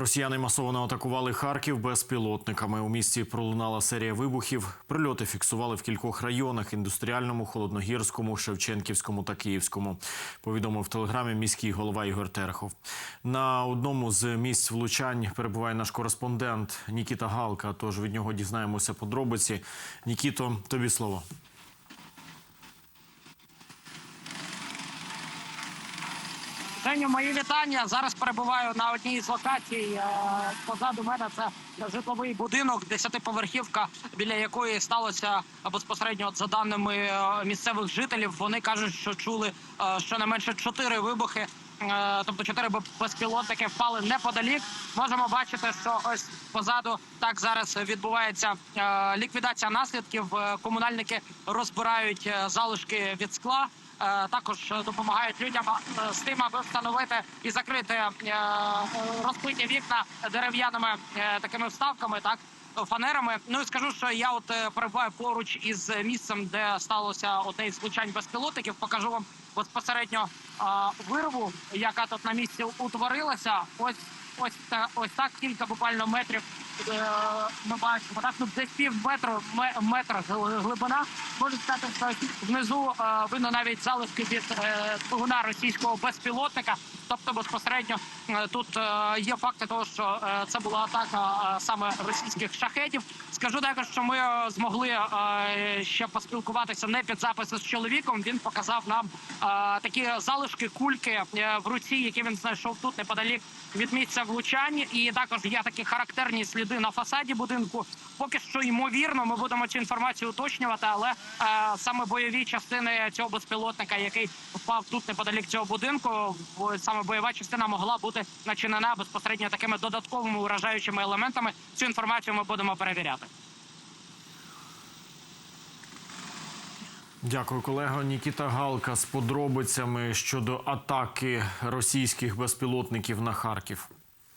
Росіяни масово атакували Харків безпілотниками. У місті пролунала серія вибухів. Прильоти фіксували в кількох районах: індустріальному, холодногірському, Шевченківському та Київському. Повідомив в телеграмі міський голова Ігор Терехов. На одному з місць влучань перебуває наш кореспондент Нікіта Галка. Тож від нього дізнаємося подробиці. Нікіто, тобі слово. Женю, мої вітання. Зараз перебуваю на одній з локацій. Е, Позаду мене це житловий будинок, десятиповерхівка, біля якої сталося безпосередньо, за даними е, місцевих жителів. Вони кажуть, що чули е, щонайменше чотири вибухи. Е, Тобто чотири безпілотники впали неподалік. Можемо бачити, що ось позаду так зараз відбувається е, ліквідація наслідків. Е, Комунальники розбирають залишки від скла. Також допомагають людям з тим, аби встановити і закрити розбиті вікна дерев'яними такими вставками, так фанерами. Ну і скажу, що я от е, перебуваю поруч із місцем, де сталося одне із влучань безпілотників. Покажу вам безпосередньо е, вирву, яка тут на місці утворилася. Ось ось та ось так кілька буквально метрів. Е, Ми бачимо так, ну десь пів метру метра глибина. Можу сказати, що внизу е, видно навіть залишки від е, двигуна російського безпілотника. Тобто безпосередньо тут є факти того, що це була атака саме російських шахетів. Скажу також, що ми змогли ще поспілкуватися не під записи з чоловіком. Він показав нам такі залишки кульки в руці, які він знайшов тут неподалік від місця влучань. І також є такі характерні сліди на фасаді будинку. Поки що ймовірно, ми будемо цю інформацію уточнювати, але е, саме бойові частини цього безпілотника, який впав тут неподалік цього будинку, саме бойова частина могла бути начинена безпосередньо такими додатковими уражаючими елементами. Цю інформацію ми будемо перевіряти. Дякую, колего. Нікіта Галка з подробицями щодо атаки російських безпілотників на Харків.